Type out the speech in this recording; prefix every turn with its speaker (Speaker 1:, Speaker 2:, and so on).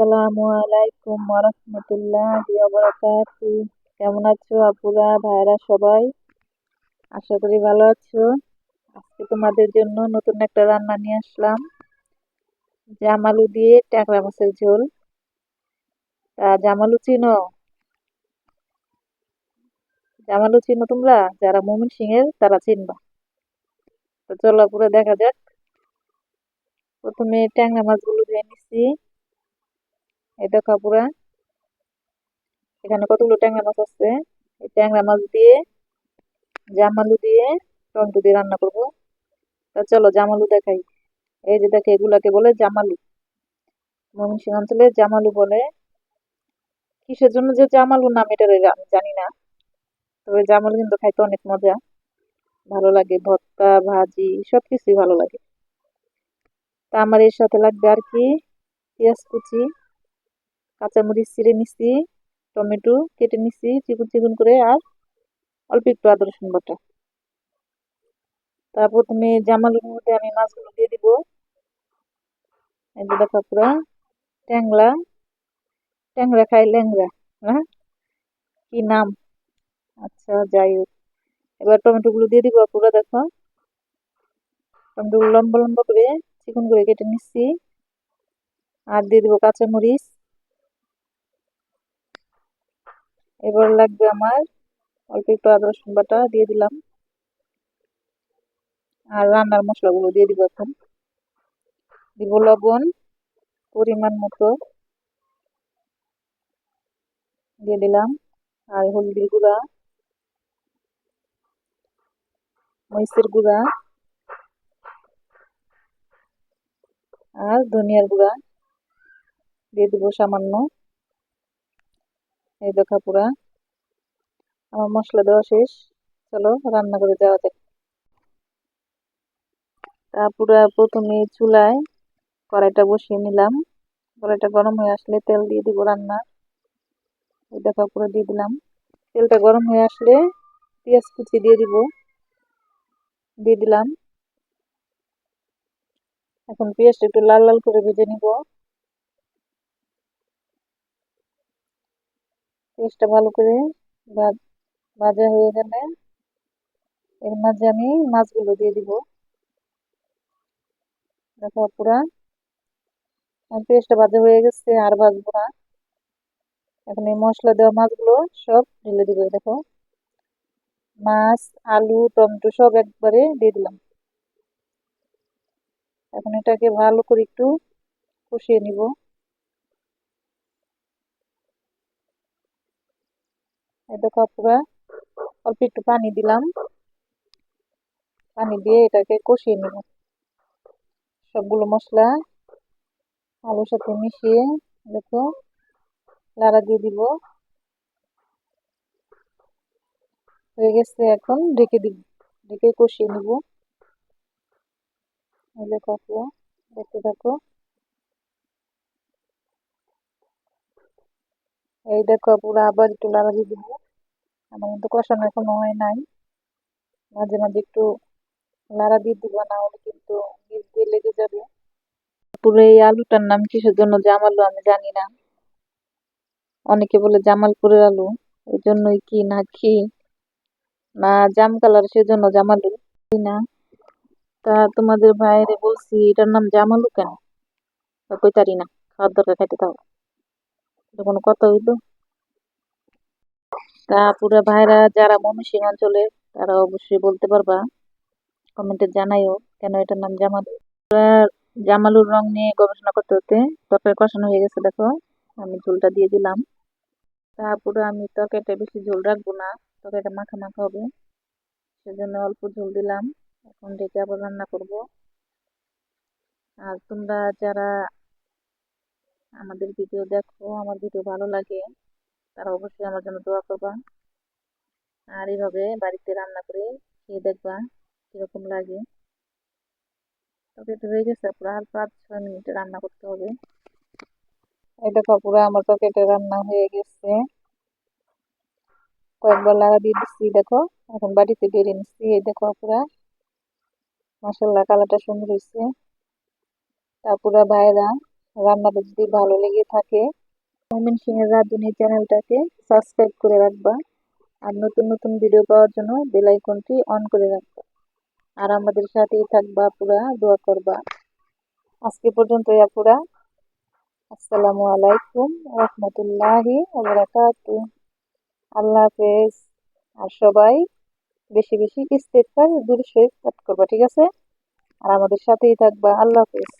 Speaker 1: আসসালামু আলাইকুম ওরহমতুল্লাহ বারাকাতু কেমন আছো আপুরা ভাইরা সবাই? আশা করি ভালো আছো। আজকে তোমাদের জন্য নতুন একটা রান্না নিয়ে আসলাম। জামালু দিয়ে ট্যাংরা মাছের ঝোল। তা জামালু চিনো? জামালু চিনো তোমরা? যারা মমিন সিংয়ের, তারা চিনবা। তো চলো পুরো দেখা যাক। প্রথমে ট্যাংরা মাছগুলো ধুয়ে নিচ্ছি। এই পুরা এখানে কতগুলো ট্যাংরা মাছ আছে। এই ট্যাংরা মাছ দিয়ে জামালু দিয়ে, টমেটো দিয়ে রান্না করব। তা চলো জামালু দেখাই। এই যে দেখে এগুলাকে বলে জামালু ময়মনসিংহ অঞ্চলে জামালু বলে। কিসের জন্য যে জামালু নাম এটা আমি জানি না। তবে জামালু কিন্তু খাইতে অনেক মজা। ভালো লাগে, ভর্তা, ভাজি সব কিছুই ভালো লাগে। তা আমার এর সাথে লাগবে আর কি, পেঁয়াজ কুচি। কাঁচামরিচ ছিঁড়ে নিচ্ছি টমেটো, কেটে নিচ্ছি চিকুন চিকুন করে আর অল্প একটু আদা রসুন বাটা। তারপর প্রথমে জামালুর মধ্যে আমি মাছগুলো দিয়ে দিব। এই দেখো ট্যাংলা, ট্যাংরা খাই ল্যাংরা হ্যাঁ কি নাম? আচ্ছা যাই হোক। এবার টমেটোগুলো দিয়ে দিব পুরো, দেখো। টমেটোগুলো লম্বা লম্বা করে চিকন করে কেটে নিচ্ছি। আর দিয়ে দিব কাঁচামরিচ এবার লাগবে আমার, অল্প একটু আদা রসুন বাটা দিয়ে দিলাম। আর রান্নার মশলাগুলো দিয়ে দিব এখন। দিব লবণ, পরিমাণ মতো। দিয়ে দিলাম। আর হলদির গুঁড়া, মরিচের গুঁড়া, আর ধনিয়ার গুঁড়া। দিয়ে দিব সামান্য এই দেখা পুরা। আমার মশলা দেওয়া শেষ। চলো রান্না করে যাওয়া যাক। তারপরে প্রথমে চুলায় কড়াইটা বসিয়ে নিলাম। কড়াইটা গরম হয়ে আসলে তেল দিয়ে দিব রান্না। এই দেখা পুরো দিয়ে দিলাম। তেলটা গরম হয়ে আসলে পেঁয়াজ কুচি দিয়ে দিব। দিয়ে দিলাম। এখন পেঁয়াজটা একটু লাল লাল করে ভেজে নিব। পেঁয়াজটা ভালো করে ভাজা হয়ে গেলে এর মাঝে আমি মাছগুলো দিয়ে দিব। দেখো পুরা পেঁয়াজটা ভাজা হয়ে গেছে, আর ভাজবো না। এখন এই মশলা দেওয়া মাছগুলো সব ঢেলে দিব দেখো। মাছ, আলু, টমেটো সব একবারে দিয়ে দিলাম। এখন এটাকে ভালো করে একটু কষিয়ে নিব। দেখো পুরা অল্প একটু পানি দিলাম। পানি দিয়ে এটাকে কষিয়ে নেব। সবগুলো মশলা আলুর সাথে মিশিয়ে দেখো লাড়া দিয়ে দিব। হয়ে গেছে, এখন ঢেকে দিব, ঢেকে কষিয়ে নিব। দেখো দেখতে থাকো। এই দেখো, পুরো আবার একটু লাড়া দিয়ে দিব। আমার কিন্তু কষানো এখনও হয় নাই। মাঝে মাঝে একটু লাড়া দিয়ে দিব, না হলে কিন্তু নিচ দিয়ে লেগে যাবে। পুরো এই আলুটার নাম কিসের জন্য জামালু আমি জানি না। অনেকে বলে জামালপুরের আলু, এই জন্যই কি না কি? না, জাম কালার সেজন্য জামালু। না। তা তোমাদের ভাইরে বলছি, এটার নাম জামালু কেন? কইতারি না, খাওয়ার দরকার খাইতে থাকো কোনো কথা হইল? তা পুরা ভাইরা যারা ময়মনসিংহ অঞ্চলে, তারা অবশ্যই বলতে পারবা। কমেন্টে জানাইও কেন এটার নাম জামালু। জামালুর রং নিয়ে গবেষণা করতে হতে তরকারি কষানো হয়ে গেছে, দেখো। আমি ঝোলটা দিয়ে দিলাম। তারপরে আমি তরকারিটা বেশি ঝোল রাখব না। তরকারিটা মাখা মাখা হবে। সেজন্য অল্প ঝোল দিলাম। এখন ডেকে আবার রান্না করব। আর তোমরা যারা আমাদের ভিডিও দেখো, আমার ভিডিও ভালো লাগে তারা অবশ্যই আমার জন্য দোয়া করবা আর এইভাবে বাড়িতে রান্না করে খেয়ে দেখবা কীরকম লাগে। তবে এটা হয়ে গেছে, পুরো আর পাঁচ, ছয় মিনিটে রান্না করতে হবে। এই দেখো, পুরো আমার তরকারিটা রান্না হয়ে গেছে। কয়েকবার লাগা দিয়ে দিচ্ছি দেখো। এখন বাড়িতে বেরিয়ে নিচ্ছি এই দেখো পুরা। মাসাল্লাহ কালারটা সুন্দর হয়েছে। তারপরে বাইরা রান্নাটা যদি ভালো লেগে থাকে মমিন সিং এর রাঁধুনি চ্যানেলটাকে সাবস্ক্রাইব করে রাখবা আর নতুন নতুন ভিডিও পাওয়ার জন্য বেল আইকনটি অন করে রাখবা। আর আমাদের সাথেই থাকবা পুরা দোয়া করবা। আজকে পর্যন্ত আপুরা। আসসালামু আলাইকুম রহমতুল্লাহি বারাকাতু আল্লাহ হাফেজ। আর সবাই বেশি বেশি ইস্তেকবার দূর শরীফ পাঠ করবা, ঠিক আছে? আর আমাদের সাথেই থাকবা। আল্লাহ হাফেজ।